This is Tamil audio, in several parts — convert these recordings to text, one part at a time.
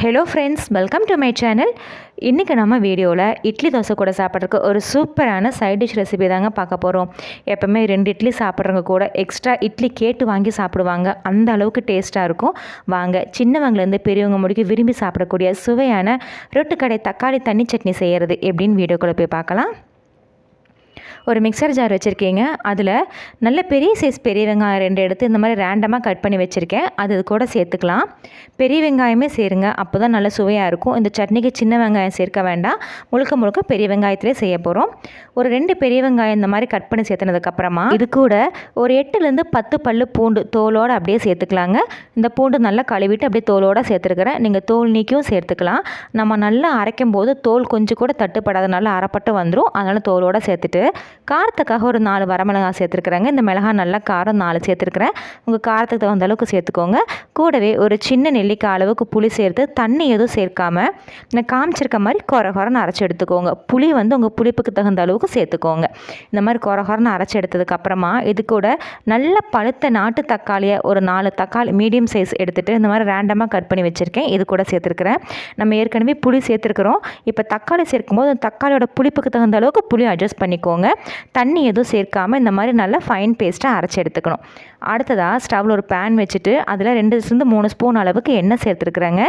Hello friends welcome to my channel இன்றைக்கி நம்ம வீடியோவில் இட்லி தோசை கூட சாப்பிட்றதுக்கு ஒரு சூப்பரான சைட் டிஷ் ரெசிபி தாங்க பார்க்க போகிறோம் எப்போவுமே ரெண்டு இட்லி சாப்பிட்றவங்க கூட எக்ஸ்ட்ரா இட்லி கேட்டு வாங்கி சாப்பிடுவாங்க. அந்த அளவுக்கு டேஸ்ட்டாக இருக்கும். வாங்க சின்னவங்கலேருந்து பெரியவங்க முடிக்க விரும்பி சாப்பிடக்கூடிய சுவையான ரொட்டுக்கடை தக்காளி தண்ணி சட்னி செய்கிறது எப்படின்னு வீடியோக்குள்ளே போய் பார்க்கலாம். ஒரு மிக்சர் ஜார் வச்சுருக்கீங்க. அதில் நல்ல பெரிய சைஸ் பெரிய வெங்காயம் ரெண்டு எடுத்து இந்த மாதிரி ரேண்டமாக கட் பண்ணி வச்சுருக்கேன். அது இது கூட சேர்த்துக்கலாம். பெரிய வெங்காயமே சேருங்க. அப்போ தான் நல்ல சுவையாக இருக்கும். இந்த சட்னிக்கு சின்ன வெங்காயம் சேர்க்க வேண்டாம். முழுக்க முழுக்க பெரிய வெங்காயத்திலே செய்ய போகிறோம் ஒரு ரெண்டு பெரிய வெங்காயம் இந்த மாதிரி கட் பண்ணி சேர்த்துனதுக்கப்புறமா இது கூட ஒரு எட்டுலேருந்து பத்து பல்லு பூண்டு தோலோடு அப்படியே சேர்த்துக்கலாங்க. இந்த பூண்டு நல்லா கழுவிட்டு அப்படியே தோலோடு சேர்த்துருக்குறேன். நீங்கள் தோல் நீக்கியும் சேர்த்துக்கலாம். நம்ம நல்லா அரைக்கும் போது தோல் கொஞ்சம் கூட தட்டுப்படாதனால அரைப்பட்டு வந்துடும் அதனால் தோலோடு சேர்த்துட்டு காரத்துக்காக ஒரு நாலு வரமிளகாய் சேர்த்துருக்குறேங்க. இந்த மிளகாய் நல்லா காரம் நாலு சேர்த்துருக்குறேன். உங்கள் காரத்துக்கு தகுந்த அளவுக்கு சேர்த்துக்கோங்க. கூடவே ஒரு சின்ன நெல்லிக்காய் அளவுக்கு புளி சேர்த்து தண்ணி எதுவும் சேர்க்காமல் நான் காமிச்சிருக்க மாதிரி குறை குறைன்னு அரைச்சி எடுத்துக்கோங்க. புளி வந்து உங்கள் புளிப்புக்கு தகுந்த அளவுக்கு சேர்த்துக்கோங்க. இந்த மாதிரி குறை குறைன்னு அரைச்சி எடுத்ததுக்கப்புறமா இது கூட நல்ல பழுத்த நாட்டு தக்காளியை ஒரு நாலு தக்காளி மீடியம் சைஸ் எடுத்துகிட்டு இந்த மாதிரி ரேண்டமாக கட் பண்ணி வச்சுருக்கேன். இது கூட சேர்த்துருக்குறேன். நம்ம ஏற்கனவே புளி சேர்த்துருக்குறோம். இப்போ தக்காளி சேர்க்கும்போது தக்காளியோட புளிப்புக்கு தகுந்த அளவுக்கு புளி அட்ஜஸ்ட் பண்ணிக்கோங்க. தண்ணி எதுவும் சேர்க்காமல் இந்த மாதிரி நல்லா ஃபைன் பேஸ்ட்டாக அரைச்சி எடுத்துக்கணும். அடுத்ததாக ஸ்டவ்வில் ஒரு பேன் வச்சுட்டு அதில் ரெண்டு மூணு ஸ்பூன் அளவுக்கு எண்ணெய் சேர்த்துருக்குறேங்க.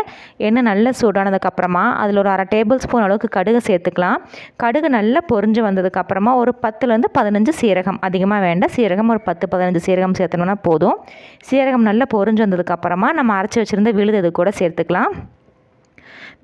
எண்ணெய் நல்லா சூடானதுக்கப்புறமா அதில் ஒரு அரை டேபிள் ஸ்பூன் அளவுக்கு கடுகு சேர்த்துக்கலாம். கடுகு நல்லா பொறிஞ்சு வந்ததுக்கப்புறமா ஒரு பத்துலேருந்து பதினஞ்சு சீரகம். அதிகமாக வேண்டாம் சீரகம் ஒரு பத்து பதினஞ்சு சீரகம் சேர்த்தணுன்னா போதும். சீரகம் நல்லா பொறிஞ்சு வந்ததுக்கப்புறமா நம்ம அரைச்சி வச்சுருந்த விழுது இது கூட சேர்த்துக்கலாம்.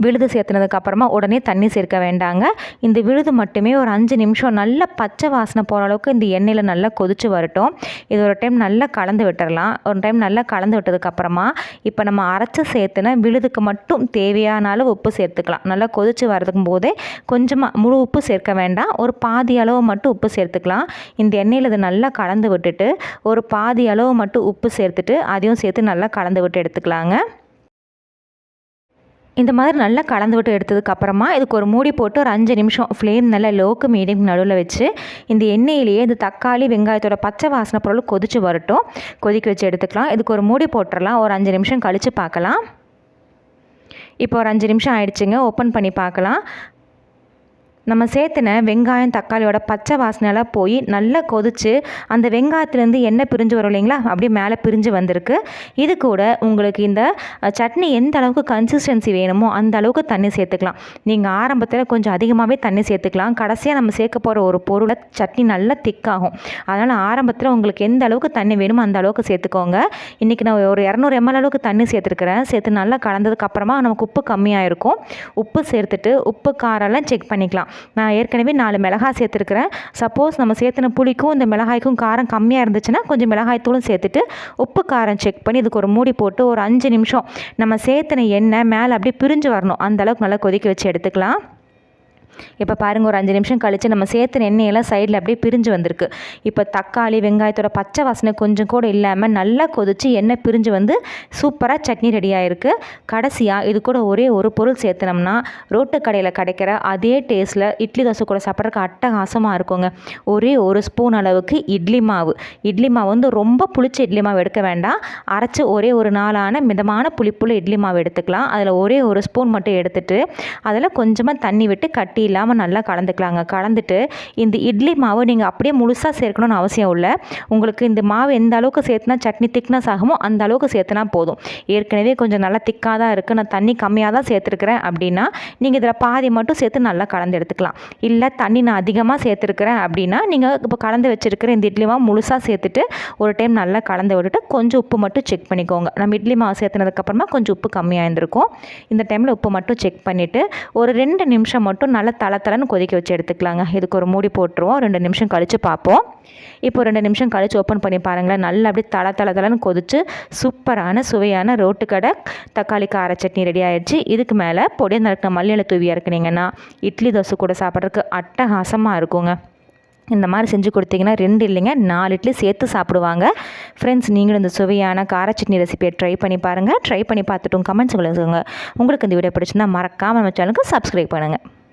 விழுது சேர்த்துனதுக்கப்புறமா உடனே தண்ணி சேர்க்க வேண்டாங்க. இந்த விழுது மட்டுமே ஒரு அஞ்சு நிமிஷம் நல்ல பச்சை வாசனை போகிற அளவுக்கு இந்த எண்ணெயில் நல்லா கொதித்து வரட்டும். இது ஒரு டைம் நல்லா கலந்து விட்டுறலாம். ஒரு டைம் நல்லா கலந்து விட்டதுக்கப்புறமா இப்போ நம்ம அரைச்சி சேர்த்துனா விழுதுக்கு மட்டும் தேவையான அளவு உப்பு சேர்த்துக்கலாம். நல்லா கொதித்து வரதுக்கும் போதே கொஞ்சமாக முழு உப்பு சேர்க்க வேண்டாம். ஒரு பாதி அளவு மட்டும் உப்பு சேர்த்துக்கலாம். இந்த எண்ணெயில் இது நல்லா கலந்து விட்டுட்டு ஒரு பாதி அளவு மட்டும் உப்பு சேர்த்துட்டு அதையும் சேர்த்து நல்லா கலந்து விட்டு எடுத்துக்கலாங்க. இந்த மாதிரி நல்லா கலந்து விட்டு எடுத்ததுக்கப்புறமா இதுக்கு ஒரு மூடி போட்டு ஒரு அஞ்சு நிமிஷம் ஃப்ளேம் நல்லா லோக்கு மீடியம் நடுவில் வச்சு இந்த எண்ணெயிலேயே இந்த தக்காளி வெங்காயத்தோட பச்சை வாசனை பொருள் கொதித்து வரட்டும். கொதிக்க வச்சு எடுத்துக்கலாம். இதுக்கு ஒரு மூடி போட்டுடலாம். ஒரு அஞ்சு நிமிஷம் கழித்து பார்க்கலாம். இப்போ ஒரு அஞ்சு நிமிஷம் ஆயிடுச்சுங்க. ஓப்பன் பண்ணி பார்க்கலாம். நம்ம சேர்த்துன வெங்காயம் தக்காளியோட பச்சை வாசனையெல்லாம் போய் நல்லா கொதித்து அந்த வெங்காயத்துலேருந்து எண்ணெய் பிரிஞ்சு வரும் இல்லைங்களா? அப்படியே மேலே பிரிஞ்சு வந்திருக்கு. இது கூட உங்களுக்கு இந்த சட்னி எந்த அளவுக்கு கன்சிஸ்டன்சி வேணுமோ அந்த அளவுக்கு தண்ணி சேர்த்துக்கலாம். நீங்கள் ஆரம்பத்தில் கொஞ்சம் அதிகமாகவே தண்ணி சேர்த்துக்கலாம். கடைசியாக நம்ம சேர்க்க போகிற ஒரு பொருளை சட்னி நல்லா திக்காகும். அதனால் ஆரம்பத்தில் உங்களுக்கு எந்த அளவுக்கு தண்ணி வேணுமோ அந்த அளவுக்கு சேர்த்துக்கோங்க. இன்றைக்கி நான் ஒரு இரநூறு எம்எல் அளவுக்கு தண்ணி சேர்த்துருக்குறேன். சேர்த்து நல்லா கலந்ததுக்கப்புறமா நமக்கு உப்பு கம்மியாக இருக்கும் உப்பு சேர்த்துட்டு உப்பு காரெல்லாம் செக் பண்ணிக்கலாம். நான் ஏற்கனவே நாலு மிளகாய் சேர்த்துருக்குறேன். சப்போஸ் நம்ம சேர்த்துன புளிக்கும் இந்த மிளகாய்க்கும் காரம் கம்மியாக இருந்துச்சுன்னா கொஞ்சம் மிளகாய் தூளும் சேர்த்துட்டு உப்பு காரம் செக் பண்ணி இதுக்கு ஒரு மூடி போட்டு ஒரு அஞ்சு நிமிஷம் நம்ம சேர்த்துன எண்ணெய் மேலே அப்படியே பிரிஞ்சு வரணும். அந்தளவுக்கு நல்லா கொதிக்க வச்சு எடுத்துக்கலாம். இப்போ பாருங்கள் ஒரு அஞ்சு நிமிஷம் கழித்து நம்ம சேர்த்து எண்ணெயெல்லாம் சைடில் அப்படியே பிரிஞ்சு வந்திருக்கு. இப்போ தக்காளி வெங்காயத்தோட பச்சை வாசனை கொஞ்சம் கூட இல்லாமல் நல்லா கொதித்து எண்ணெய் பிரிஞ்சு வந்து சூப்பராக சட்னி ரெடி ஆகிருக்கு கடைசியாக இது கூட ஒரே ஒரு பொருள் சேர்த்துனோம்னா ரோட்டு கடையில் கிடைக்கிற அதே டேஸ்ட்டில் இட்லி தோசை கூட சாப்பிட்றதுக்கு அட்டகாசமாக இருக்குங்க. ஒரே ஒரு ஸ்பூன் அளவுக்கு இட்லி மாவு. இட்லி மாவு வந்து ரொம்ப புளிச்ச இட்லி மாவு எடுக்க வேண்டாம். அரைச்சி ஒரே ஒரு நாளான மிதமான புளிப்புள்ள இட்லி மாவு எடுத்துக்கலாம். அதில் ஒரே ஒரு ஸ்பூன் மட்டும் எடுத்துகிட்டு அதில் கொஞ்சமாக தண்ணி விட்டு கட்டி இல்லாமல் நல்லா கலந்துக்கலாங்க. கலந்துட்டு இந்த இட்லி மாவு நீங்கள் அப்படியே முழுசாக சேர்க்கணும்னு அவசியம் இல்லை. உங்களுக்கு இந்த மாவு எந்த அளவுக்கு சேர்த்துனா சட்னி திக்னஸ் ஆகுமோ அந்த அளவுக்கு சேர்த்துனா போதும். ஏற்கனவே கொஞ்சம் நல்லா திக்காக தான் இருக்குது நான் தண்ணி கம்மியாக தான் சேர்த்துருக்குறேன் அப்படின்னா நீங்கள் இதில் பாதி மட்டும் சேர்த்து நல்லா கலந்து எடுத்துக்கலாம். இல்லை தண்ணி நான் அதிகமாக சேர்த்துருக்குறேன் அப்படின்னா நீங்கள் இப்போ கலந்து வச்சுருக்கிற இந்த இட்லி மாவு முழுசாக சேர்த்துட்டு ஒரு டைம் நல்லா கலந்து விட்டுட்டு கொஞ்சம் உப்பு மட்டும் செக் பண்ணிக்கோங்க. நம்ம இட்லி மாவு சேர்த்துனதுக்கப்புறமா கொஞ்சம் உப்பு கம்மியாக இருந்திருக்கும் இந்த டைமில் உப்பு மட்டும் செக் பண்ணிவிட்டு ஒரு ரெண்டு நிமிஷம் மட்டும் நல்லா தலை தலைன்னு கொதிக்க வச்சு எடுத்துக்கலாங்க. இதுக்கு ஒரு மூடி போட்டுருவோம். ரெண்டு நிமிஷம் கழித்து பார்ப்போம். இப்போ ரெண்டு நிமிஷம் கழித்து ஓப்பன் பண்ணி பாருங்களேன். நல்லா அப்படியே தலை தலை தலைன்னு கொதித்து சூப்பரான சுவையான ரோட்டு கடை தக்காளி கார சட்னி ரெடி ஆகிடுச்சு இதுக்கு மேலே பொடியை நறுக்கின மல்லியில் தூவி இறக்குனீங்கன்னா இட்லி தோசை கூட சாப்பிட்றதுக்கு அட்டகாசமாக இருக்குங்க. இந்த மாதிரி செஞ்சு கொடுத்தீங்கன்னா ரெண்டு இல்லைங்க நாலு இட்லி சேர்த்து சாப்பிடுவாங்க. ஃப்ரெண்ட்ஸ் நீங்களும் இந்த சுவையான கார சட்னி ரெசிபியை ட்ரை பண்ணி பாருங்கள் ட்ரை பண்ணி பார்த்துட்டும் கமெண்ட்ஸ் சொல்லுங்கள் உங்களுக்கு இந்த வீடியோ பிடிச்சிருந்தா மறக்காமல் நம்ம சேனலுக்கு சப்ஸ்கிரைப் பண்ணுங்கள்